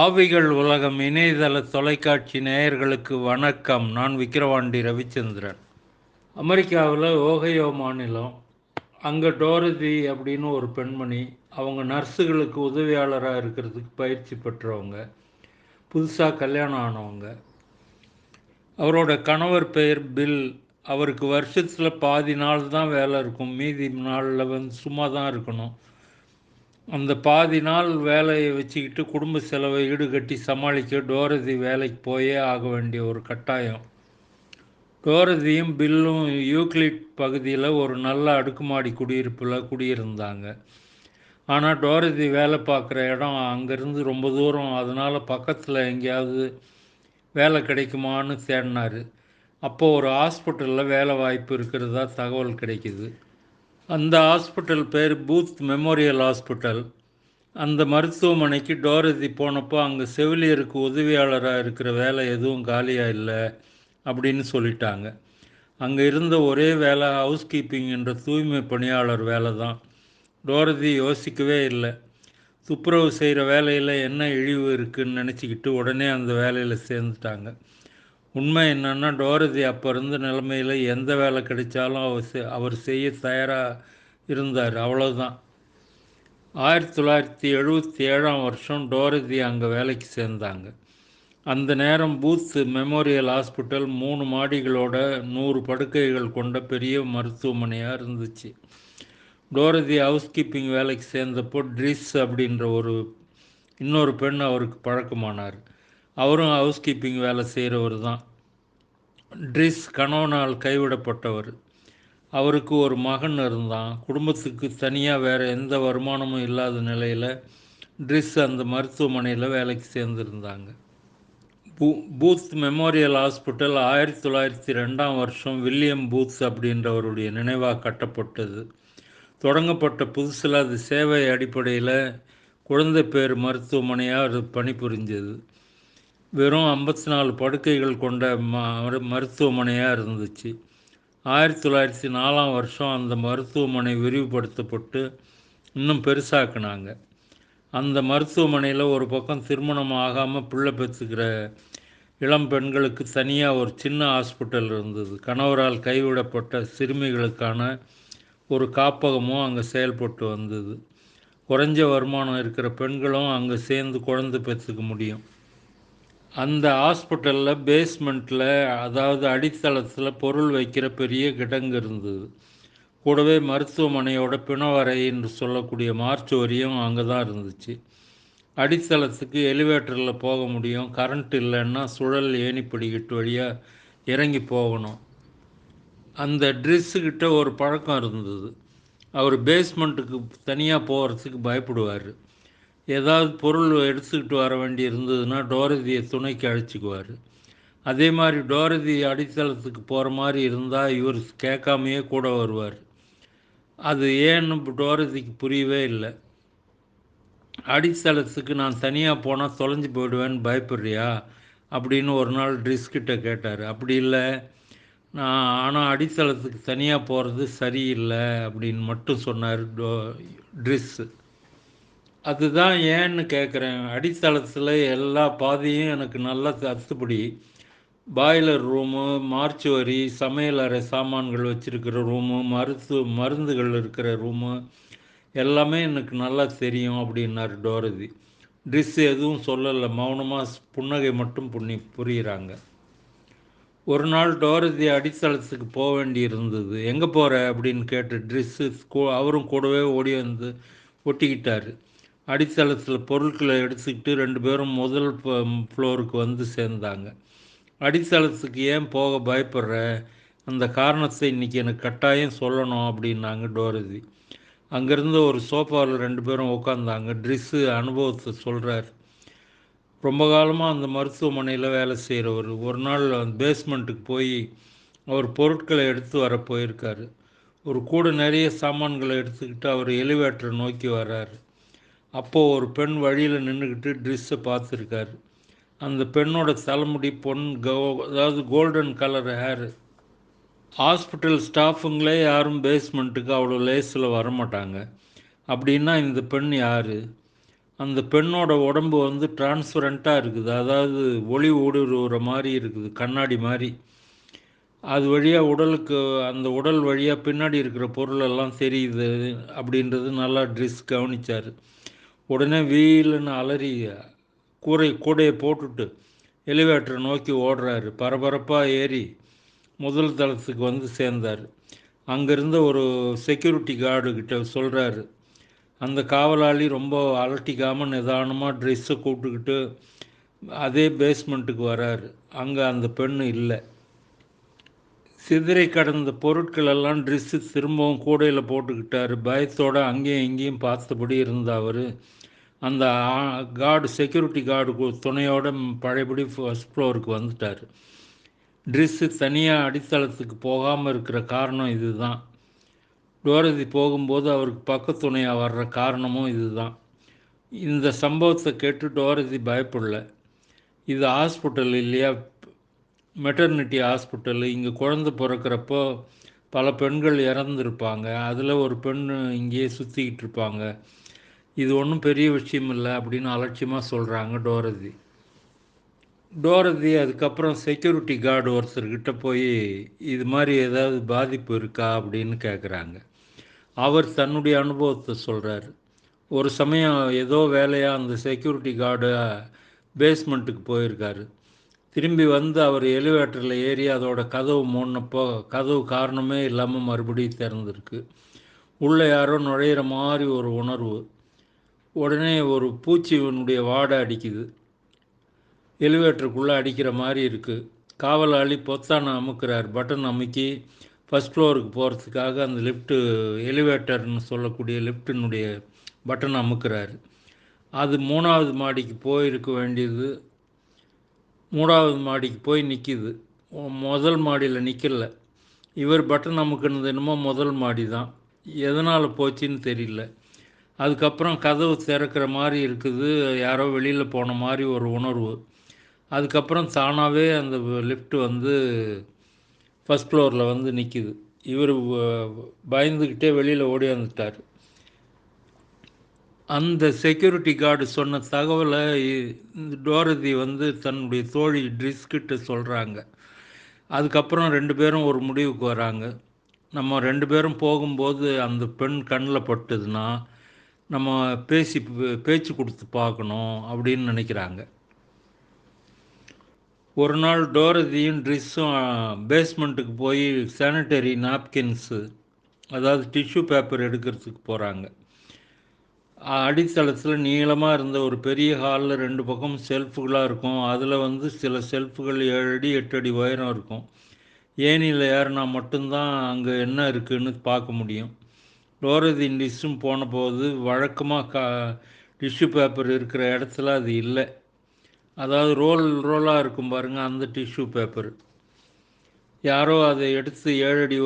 ஆவிகள் உலகம் இணையதள தொலைக்காட்சி நேயர்களுக்கு வணக்கம். நான் விக்கிரவாண்டி ரவிச்சந்திரன். அமெரிக்காவில் ஓகையோ மாநிலம். அங்கே டோரதி அப்படின்னு ஒரு பெண்மணி அவங்க நர்ஸுகளுக்கு உதவியாளராக இருக்கிறதுக்கு பயிற்சி பெற்றவங்க. புதுசாக கல்யாணம் ஆனவங்க. அவரோட கணவர் பெயர் பில். அவருக்கு வருஷத்தில் பாதி நாள் தான் வேலை இருக்கும். மீதி நாளில் வந்து சும்மா தான் இருக்கணும். அந்த பாதி நாள் வேலையை வச்சுக்கிட்டு குடும்ப செலவை ஈடுகட்டி சமாளிக்க டோரதி வேலைக்கு போயே ஆக வேண்டிய ஒரு கட்டாயம். டோரதியும் பில்லும் யூக்ளிட் பகுதியில் ஒரு நல்ல அடுக்குமாடி குடியிருப்பில் குடியிருந்தாங்க. ஆனால் டோரதி வேலை பார்க்குற இடம் அங்கேருந்து ரொம்ப தூரம். அதனால் பக்கத்தில் எங்கேயாவது வேலை கிடைக்குமான்னு தேடினார். அப்போது ஒரு ஹாஸ்பிட்டலில் வேலை வாய்ப்பு இருக்கிறதா தகவல் கிடைக்கிது. அந்த ஹாஸ்பிட்டல் பேர் பூத் மெமோரியல் ஹாஸ்பிட்டல். அந்த மருத்துவமனைக்கு டோரதி போனப்போ அங்கே செவிலியருக்கு உதவியாளராக இருக்கிற வேலை எதுவும் காலியாக இல்லை அப்படின்னு சொல்லிட்டாங்க. அங்கே இருந்த ஒரே வேலை ஹவுஸ் கீப்பிங் என்ற தூய்மை பணியாளர் வேலை தான். டோரதி யோசிக்கவே இல்லை. துப்புரவு செய்கிற வேலையில் என்ன இழிவு இருக்குதுன்னு நினச்சிக்கிட்டு உடனே அந்த வேலையில் சேர்ந்துட்டாங்க. உண்மை என்னென்னா டோரதி அப்போ இருந்த நிலைமையில் எந்த வேலை கிடைச்சாலும் அவர் அவர் செய்ய தயாராக இருந்தார். அவ்வளோதான் ஆயிரத்தி தொள்ளாயிரத்தி எழுபத்தி ஏழாம் வருஷம் டோரதி அங்கே வேலைக்கு சேர்ந்தாங்க. அந்த நேரம் பூத் மெமோரியல் ஹாஸ்பிட்டல் மூணு மாடிகளோட நூறு படுக்கைகள் கொண்ட பெரிய மருத்துவமனையாக இருந்துச்சு. டோரதி ஹவுஸ் கீப்பிங் வேலைக்கு சேர்ந்தப்போ ட்ரிஸ் அப்படின்ற ஒரு இன்னொரு பெண் அவருக்கு பழக்கமானார். அவரும் ஹவுஸ் கீப்பிங் வேலை செய்கிறவர் தான் ட்ரிஸ் கணவனால் கைவிடப்பட்டவர். அவருக்கு ஒரு மகன் இருந்தான். குடும்பத்துக்கு தனியாக வேறு எந்த வருமானமும் இல்லாத நிலையில் ட்ரிஸ் அந்த மருத்துவமனையில் வேலைக்கு சேர்ந்துருந்தாங்க. பூ பூத் மெமோரியல் ஹாஸ்பிட்டல் ஆயிரத்தி தொள்ளாயிரத்தி ரெண்டாம் வருஷம் வில்லியம் பூத் அப்படின்றவருடைய நினைவாக கட்டப்பட்டது. தொடங்கப்பட்ட புதுசில் அது சேவை அடிப்படையில் குழந்தை பேர் மருத்துவமனையாக அது பணிபுரிஞ்சது. வெறும் ஐம்பத்தி நாலு படுக்கைகள் கொண்ட ம மருத்துவமனையாக இருந்துச்சு. ஆயிரத்தி தொள்ளாயிரத்தி நாலாம் வருஷம் அந்த மருத்துவமனை விரிவுபடுத்தப்பட்டு இன்னும் பெருசாக்குனாங்க. அந்த மருத்துவமனையில் ஒரு பக்கம் திருமணம் ஆகாமல் பிள்ளை பெற்றுக்கிற இளம் பெண்களுக்கு தனியாக ஒரு சின்ன ஹாஸ்பிட்டல் இருந்தது. கணவரால் கைவிடப்பட்ட சிறுமிகளுக்கான ஒரு காப்பகமும் அங்கே செயல்பட்டு வந்தது. குறைஞ்ச வருமானம் இருக்கிற பெண்களும் அங்கே சேர்ந்து குழந்தை பெற்றுக்க முடியும். அந்த ஹாஸ்பிட்டலில் பேஸ்மெண்ட்டில் அதாவது அடித்தளத்தில் பொருள் வைக்கிற பெரிய கிடங்கு இருந்தது. கூடவே மருத்துவமனையோட பிணவரை என்று சொல்லக்கூடிய மார்ச் வரியும் அங்கே தான் இருந்துச்சு. அடித்தளத்துக்கு எலிவேட்டரில் போக முடியும் கரண்ட் இல்லைன்னா சுழல் ஏணிப்படிக்கிட்டு வழியாக இறங்கி போகணும். அந்த ட்ரெஸ்ஸுக்கிட்ட ஒரு பழக்கம் இருந்தது. அவர் பேஸ்மெண்ட்டுக்கு தனியாக போகிறதுக்கு பயப்படுவார். ஏதாவது பொருள் எடுத்துக்கிட்டு வர வேண்டி இருந்ததுன்னா டோரதியை துணைக்கு அழைச்சிக்குவார். அதே மாதிரி டோரதி அடித்தளத்துக்கு போகிற மாதிரி இருந்தால் இவர் கேட்காமையே கூட வருவார். அது ஏன்னு டோரதிக்கு புரியவே இல்லை. அடித்தளத்துக்கு நான் தனியாக போனால் தொலைஞ்சு போயிடுவேன்னு பயப்படுறியா? அப்படின்னு ஒரு நாள் ட்ரிஸ்கிட்ட கேட்டார். அப்படி இல்லை. நான் ஆனால் அடித்தளத்துக்கு தனியாக போகிறது சரியில்லை அப்படின்னு மட்டும் சொன்னார் டோ ட்ரிஸ்ஸு அதுதான் ஏன்னு கேட்குறேன் அடித்தளத்தில் எல்லா பாதையும் எனக்கு நல்லா அத்துப்படி பாய்லர் ரூமு மார்ச்சுவரி சமையல் அறை சாமான்கள் வச்சுருக்கிற ரூமு மருத்துவ மருந்துகள் இருக்கிற ரூமு எல்லாமே எனக்கு நல்லா தெரியும் அப்படின்னார் டோரதி. ட்ரெஸ் எதுவும் சொல்லலை. மௌனமாக புன்னகை மட்டும் புண்ணி புரிகிறாங்க ஒரு நாள் டோரதி அடித்தளத்துக்கு போக வேண்டி இருந்தது எங்கே போகிற அப்படின்னு கேட்டு ட்ரெஸ்ஸு அவரும் கூடவே ஓடி வந்து ஒட்டிக்கிட்டார். அடித்தளத்தில் பொருட்களை எடுத்துக்கிட்டு ரெண்டு பேரும் முதல் ஃப்ளோருக்கு வந்து சேர்ந்தாங்க. அடித்தளத்துக்கு ஏன் போக பயப்படுற? அந்த காரணத்தை இன்றைக்கி எனக்கு கட்டாயம் சொல்லணும் அப்படின்னாங்க டோரதி. அங்கேருந்து ஒரு சோஃபாவில் ரெண்டு பேரும் உட்காந்தாங்க ட்ரெஸ்ஸு அனுபவத்தை சொல்கிறார் ரொம்ப காலமாக அந்த மருத்துவமனையில் வேலை செய்கிறவர் ஒரு நாள் பேஸ்மெண்ட்டுக்கு போய் அவர் பொருட்களை எடுத்து வர போயிருக்காரு. ஒரு கூட நிறைய சாமான்களை எடுத்துக்கிட்டு அவர் எலிவேட்டரை நோக்கி வர்றாரு அப்போது ஒரு பெண் வழியில் நின்றுக்கிட்டு ட்ரெஸ்ஸை பார்த்துருக்காரு. அந்த பெண்ணோட தலைமுடி பொன் கோ அதாவது கோல்டன் கலர் ஹேரு ஹாஸ்பிட்டல் ஸ்டாஃபுங்களே யாரும் பேஸ்மெண்ட்டுக்கு அவ்வளோ லேஸில் வரமாட்டாங்க. அப்படின்னா இந்த பெண் யார்? அந்த பெண்ணோட உடம்பு வந்து டிரான்ஸ்பரண்ட்டாக இருக்குது. அதாவது ஒளி ஊடுருவுற மாதிரி இருக்குது கண்ணாடி மாதிரி. அது வழியாக உடலுக்கு அந்த உடல் வழியாக பின்னாடி இருக்கிற பொருளெல்லாம் தெரியுது அப்படின்றது நல்லா ட்ரெஸ் கவனிச்சார். உடனே வீலுன்னு அலறி கூரை கூடையை போட்டுட்டு எலிவேட்டரை நோக்கி ஓடுறாரு. பரபரப்பாக ஏறி முதல் தளத்துக்கு வந்து சேர்ந்தார். அங்கேருந்த ஒரு செக்யூரிட்டி கார்டு கிட்ட சொல்கிறாரு அந்த காவலாளி ரொம்ப அலட்டிக்காமல் நிதானமாக ட்ரெஸ்ஸை கூப்பிட்டுக்கிட்டு அதே பேஸ்மெண்ட்டுக்கு வராரு. அங்கே அந்த பெண் இல்லை. சிதறை கடந்த பொருட்கள் எல்லாம் ட்ரெஸ்ஸு திரும்பவும் கூடையில் போட்டுக்கிட்டாரு. பயத்தோடு அங்கேயும் இங்கேயும் பார்த்தபடி இருந்த அவர் அந்த கார்டு செக்யூரிட்டி கார்டு துணையோட பழையபடி ஃபஸ்ட் ஃப்ளோருக்கு வந்துட்டார். ட்ரெஸ்ஸு தனியாக அடித்தளத்துக்கு போகாமல் இருக்கிற காரணம் இதுதான். டோரதி போகும்போது அவருக்கு பக்கத்துணையாக வர்ற காரணமும் இதுதான். இந்த சம்பவத்தை கேட்டு டோரதி பயப்படல. இது ஹாஸ்பிட்டல் இல்லையா? Maternity hospital. இங்கே குழந்தை பிறக்கிறப்போ பல பெண்கள் இறந்துருப்பாங்க. அதில் ஒரு பெண் இங்கேயே சுற்றிக்கிட்டு இருப்பாங்க. இது ஒன்றும் பெரிய விஷயம் இல்லை அப்படின்னு அலட்சியமாக சொல்கிறாங்க டோரதி. டோரதி அதுக்கப்புறம் செக்யூரிட்டி கார்டு ஒருத்தர்கிட்ட போய் இது மாதிரி ஏதாவது பாதிப்பு இருக்கா அப்படின்னு கேட்குறாங்க அவர் தன்னுடைய அனுபவத்தை சொல்கிறார் ஒரு சமயம் ஏதோ வேலையாக அந்த செக்யூரிட்டி கார்டு பேஸ்மெண்ட்டுக்கு போயிருக்காரு. திரும்பி வந்து அவர் எலிவேட்டரில் ஏறி அதோட கதவு மூடினப்போ கதவு காரணமே இல்லாமல் மறுபடியும் திறந்துருக்கு. உள்ளே யாரோ நுழையிற மாதிரி ஒரு உணர்வு. உடனே ஒரு பூச்சியினுடைய வாடை அடிக்குது. எலிவேட்டருக்குள்ளே அடிக்கிற மாதிரி இருக்குது காவலாளி பொத்தானை அமுக்கிறார். பட்டன் அமுக்கி ஃபஸ்ட் ஃப்ளோருக்கு போகிறதுக்காக அந்த லிஃப்ட்டு எலிவேட்டர்னு சொல்லக்கூடிய லிஃப்டினுடைய பட்டன் அமுக்கிறார். அது மூணாவது மாடிக்கு போயிருக்க வேண்டியது. மூணாவது மாடிக்கு போய் நிற்கிது முதல் மாடியில் நிற்கல இவர் பட்டன் அமுக்குனது என்னமோ முதல் மாடி தான் எதனால் போச்சுன்னு தெரியல. அதுக்கப்புறம் கதவு திறக்கிற மாதிரி இருக்குது. யாரோ வெளியில் போன மாதிரி ஒரு உணர்வு. அதுக்கப்புறம் தானாகவே அந்த லிஃப்ட் வந்து ஃபஸ்ட் ஃப்ளோரில் வந்து நிற்கிது இவர் பயந்துக்கிட்டே வெளியில் ஓடி வந்துட்டார். அந்த செக்யூரிட்டி கார்டு சொன்ன தகவலை இந்த டோரதி வந்து தன்னுடைய தோழி ட்ரிஸ்கிட்ட சொல்கிறாங்க அதுக்கப்புறம் ரெண்டு பேரும் ஒரு முடிவுக்கு வராங்க. நம்ம ரெண்டு பேரும் போகும்போது அந்த பெண் கண்ணில் பட்டுதுன்னா நம்ம பேசி பேச்சு கொடுத்து பார்க்கணும் அப்படின்னு நினைக்கிறாங்க. ஒரு நாள் டோரதியும் ட்ரிஸ்ஸும் பேஸ்மெண்ட்டுக்கு போய் சானிட்டரி நாப்கின்ஸு அதாவது டிஷ்யூ பேப்பர் எடுக்கிறதுக்கு போகிறாங்க அடித்தளத்தில் நீளமாக இருந்த ஒரு பெரிய ஹாலில் ரெண்டு பக்கம் செல்ஃபுகளாக இருக்கும். அதில் வந்து சில செல்ஃபுகள் ஏழு அடி எட்டு அடி உயரம் இருக்கும். ஏனியில் ஏறினா மட்டும்தான் அங்கே என்ன இருக்குதுன்னு பார்க்க முடியும். டோரதி டிஷ்ஷும் போன போது வழக்கமாக கா டிஷ்யூ பேப்பர் இருக்கிற இடத்துல அது இல்லை. அதாவது ரோல் ரோலாக இருக்கும் பாருங்கள் அந்த டிஷ்யூ பேப்பர் யாரோ அதை எடுத்து ஏழு அடி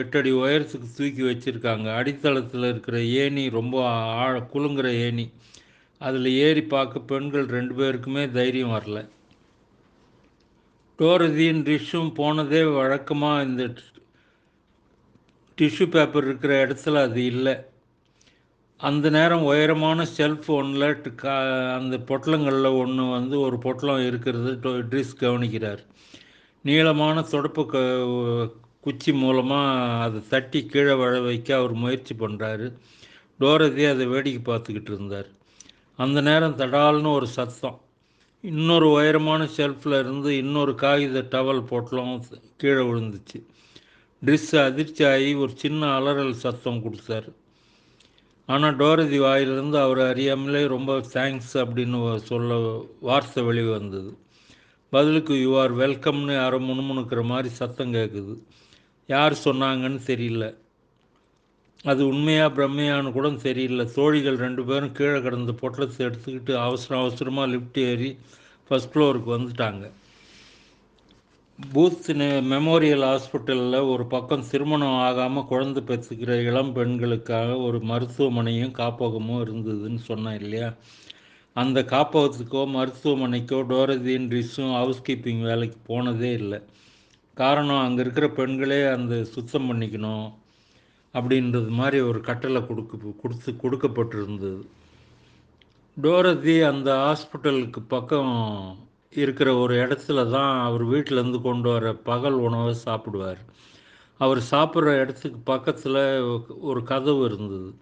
எட்டு அடி உயரத்துக்கு தூக்கி வச்சுருக்காங்க. அடித்தளத்தில் இருக்கிற ஏணி ரொம்ப ஆழ குலுங்குற ஏணி. அதில் ஏறி பார்க்க பெண்கள் ரெண்டு பேருக்குமே தைரியம் வரல. டோரதியின் டிஷ்ஷும் போனதே வழக்கமாக இந்த டிஷ்யூ பேப்பர் இருக்கிற இடத்துல அது இல்லை. அந்த நேரம் உயரமான செல்ஃப் ஒன்றில் கா அந்த பொட்டலங்களில் ஒன்று வந்து ஒரு பொட்டலம் இருக்கிறது ட்ரிஸ் கவனிக்கிறார். நீளமான தொடப்பு க குச்சி மூலமாக அதை தட்டி கீழே வழ வைக்க அவர் முயற்சி பண்ணுறாரு டோரதி அதை வேடிக்கை பார்த்துக்கிட்டு இருந்தார். அந்த நேரம் தடால்னு ஒரு சத்தம். இன்னொரு உயரமான ஷெல்ஃபில் இருந்து இன்னொரு காகித டவல் பொட்டலம் கீழே விழுந்துச்சு. ட்ரிஸ் அதிர்ச்சி ஆகி ஒரு சின்ன அலறல் சத்தம் கொடுத்தாரு. ஆனால் டோரதி வாயிலிருந்து அவர் அறியாமலே ரொம்ப தேங்க்ஸ் அப்படின்னு சொல்ல வார்த்தை வெளியே வந்தது. பதிலுக்கு யூ ஆர் வெல்கம்னு யாரோ முணுமுணுக்கிற மாதிரி சத்தம் கேட்குது யார் சொன்னாங்கன்னு தெரியல. அது உண்மையாக பிரம்மையான்னு கூட தெரியல. தோழிகள் ரெண்டு பேரும் கீழே கிடந்த பொட்டலத்தை எடுத்துக்கிட்டு அவசரம் அவசரமாக லிஃப்ட் ஏறி ஃபஸ்ட் ஃப்ளோருக்கு வந்துட்டாங்க. பூத் மெமோரியல் ஹாஸ்பிட்டலில் ஒரு பக்கம் திருமணம் ஆகாமல் குழந்தை பெற்றுக்கிற இளம் பெண்களுக்காக ஒரு மருத்துவமனையும் காப்பகமும் இருந்ததுன்னு சொன்னேன் இல்லையா? அந்த காப்பகத்துக்கோ மருத்துவமனைக்கோ டோரதியின் ட்ரிஸும் ஹவுஸ் கீப்பிங் வேலைக்கு போனதே இல்லை. காரணம் அங்கே இருக்கிற பெண்களே அந்த சுத்தம் பண்ணிக்கணும் அப்படின்றது மாதிரி ஒரு கட்டளை கொடுக்க கொடுத்து கொடுக்கப்பட்டிருந்தது. டோரதி அந்த ஹாஸ்பிட்டலுக்கு பக்கம் இருக்கிற ஒரு இடத்துல தான் அவர் வீட்டிலேருந்து கொண்டு வர பகல் உணவை சாப்பிடுவார். அவர் சாப்பிட்ற இடத்துக்கு பக்கத்தில் ஒரு கதவு இருந்தது.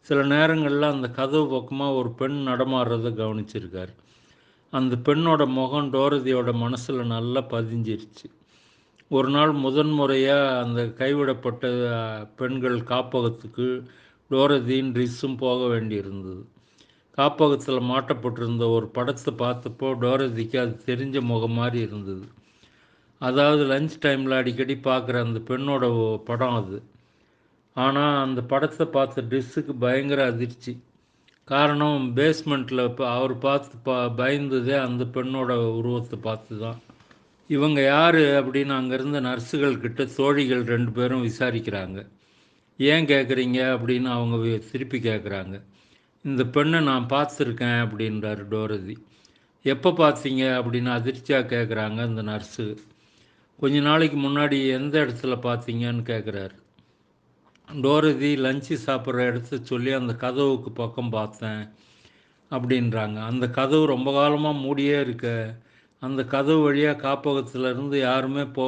சில நேரங்களில் அந்த கதவு பக்கமாக ஒரு பெண் நடமாடுறத கவனிச்சிருக்கார். அந்த பெண்ணோட முகம் டோரதியோட மனசில் நல்லா பதிஞ்சிருச்சு. ஒரு நாள் முதன்முறையாக அந்த கைவிடப்பட்ட பெண்கள் காப்பகத்துக்கு டோரதியின் ரிஸும் போக வேண்டியிருந்தது. காப்பகத்தில் மாட்டப்பட்டிருந்த ஒரு படத்தை பார்த்தப்போ டோரதிக்கு அது தெரிஞ்ச முகம் மாதிரி இருந்தது. அதாவது லஞ்ச் டைமில் அடிக்கடி பார்க்குற அந்த பெண்ணோட படம் அது. ஆனால் அந்த படத்தை பார்த்த ட்ரெஸ்ஸுக்கு பயங்கர அதிர்ச்சி. காரணம் பேஸ்மெண்ட்டில் இப்போ அவர் பார்த்து பா பயந்ததே அந்த பெண்ணோட உருவத்தை பார்த்து தான். இவங்க யார் அப்படின்னு அங்கே இருந்த நர்ஸுகள் கிட்ட தோழிகள் ரெண்டு பேரும் விசாரிக்கிறாங்க. ஏன் கேட்குறீங்க அப்படின்னு அவங்க வி- திருப்பி கேட்குறாங்க இந்த பெண்ணை நான் பார்த்துருக்கேன் அப்படின்றார் டோரதி. எப்போ பார்த்தீங்க அப்படின்னு அதிர்ச்சியாக கேட்குறாங்க இந்த நர்ஸு. கொஞ்ச நாளைக்கு முன்னாடி எந்த இடத்துல பார்த்தீங்கன்னு கேட்குறாரு டோரதி லஞ்சு சாப்பிட்ற இடத்த சொல்லி அந்த கதவுக்கு பக்கம் பார்த்தேன் அப்படின்றாங்க. அந்த கதவு ரொம்ப காலமாக மூடியே இருக்க. அந்த கதவு வழியாக காப்பகத்துல இருந்து யாருமே போ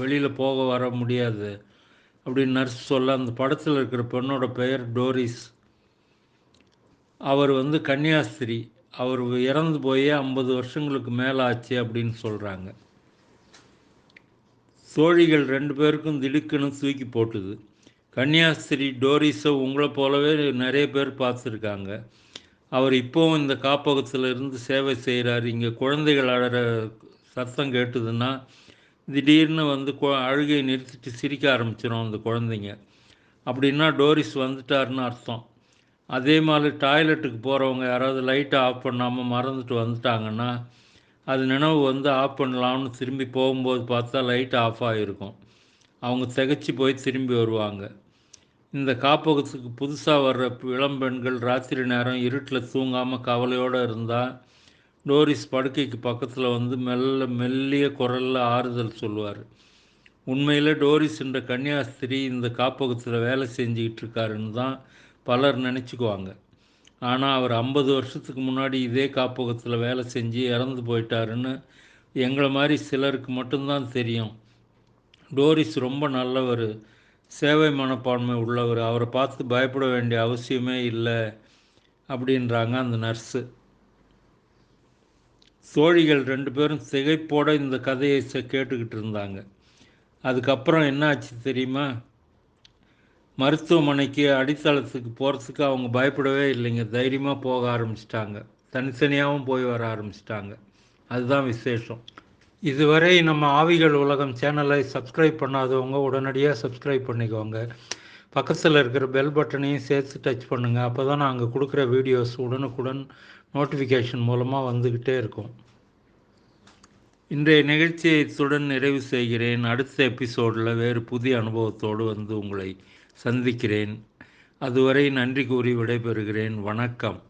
வெளியில் போக வர முடியாது அப்படின்னு நர்ஸ் சொல்ல அந்த படத்தில் இருக்கிற பெண்ணோட பெயர் டோரிஸ். அவர் வந்து கன்னியாஸ்திரி. அவர் இறந்து போய் ஐம்பது வருஷங்களுக்கு மேலே ஆச்சு அப்படின்னு சொல்கிறாங்க தோழிகள் ரெண்டு பேருக்கும் திடுக்குன்னு தூக்கி போட்டுது. கன்னியாஸ்திரி டோரிஸை உங்களை போலவே நிறைய பேர் பார்த்துருக்காங்க. அவர் இப்போவும் இந்த காப்பகத்தில் இருந்து சேவை செய்கிறார் இங்கே குழந்தைகள் அழற சத்தம் கேட்டுதுன்னா திடீர்னு வந்து கு- அழுகையை நிறுத்திட்டு சிரிக்க ஆரம்பிச்சிடும் அந்த குழந்தைங்க. அப்படின்னா டோரிஸ் வந்துட்டாருன்னு அர்த்தம். அதே மாதிரி டாய்லெட்டுக்கு போகிறவங்க யாராவது லைட்டை ஆஃப் பண்ணாமல் மறந்துட்டு வந்துட்டாங்கன்னா அது நினைவு வந்து ஆஃப் பண்ணலாம்னு திரும்பி போகும்போது பார்த்தா லைட் ஆஃப் ஆகிருக்கும் அவங்க திகச்சு போய் திரும்பி வருவாங்க. இந்த காப்பகத்துக்கு புதுசாக வர்ற இளம்பெண்கள் ராத்திரி நேரம் இருட்டில் தூங்காமல் கவலையோடு இருந்தால் டோரிஸ் படுக்கைக்கு பக்கத்தில் வந்து மெல்ல மெல்லிய குரலில் ஆறுதல் சொல்லுவார். உண்மையில் டோரிஸ் என்ற கன்னியாஸ்திரி இந்த காப்பகத்தில் வேலை செஞ்சுக்கிட்டு இருக்காருன்னு தான் பலர் நினச்சிக்குவாங்க. ஆனால் அவர் ஐம்பது வருஷத்துக்கு முன்னாடி இதே காப்பகத்தில் வேலை செஞ்சு இறந்து போயிட்டாருன்னு எங்களை மாதிரி சிலருக்கு மட்டும்தான் தெரியும். டோரிஸ் ரொம்ப நல்லவர். சேவை மனப்பான்மை உள்ளவர். அவரை பார்த்து பயப்பட வேண்டிய அவசியமே இல்லை அப்படின்றாங்க அந்த நர்ஸு. தோழிகள் ரெண்டு பேரும் திகைப்போட இந்த கதையை கேட்டுக்கிட்டு இருந்தாங்க. அதுக்கப்புறம் என்ன ஆச்சு தெரியுமா? மருத்துவமனைக்கு அடித்தளத்துக்கு போகிறதுக்கு அவங்க பயப்படவே இல்லைங்க. தைரியமாக போக ஆரம்பிச்சிட்டாங்க. தனித்தனியாகவும் போய் வர ஆரம்பிச்சிட்டாங்க. அதுதான் விசேஷம். இதுவரை நம்ம ஆவிகள் உலகம் சேனலை சப்ஸ்கிரைப் பண்ணாதவங்க உடனடியாக சப்ஸ்கிரைப் பண்ணிக்கோங்க. பக்கத்தில் இருக்கிற பெல் பட்டனையும் சேர்த்து டச் பண்ணுங்கள் அப்போ தான் நாங்கள் கொடுக்குற வீடியோஸ் உடனுக்குடன் நோட்டிஃபிகேஷன் மூலமாக வந்துக்கிட்டே இருக்கும். இன்றைய நிகழ்ச்சியை இத்துடன் நிறைவு செய்கிறேன். அடுத்த எபிசோடில் வேறு புதிய அனுபவத்தோடு வந்து உங்களை சந்திக்கிறேன். அதுவரை நன்றி கூறி விடைபெறுகிறேன். வணக்கம்.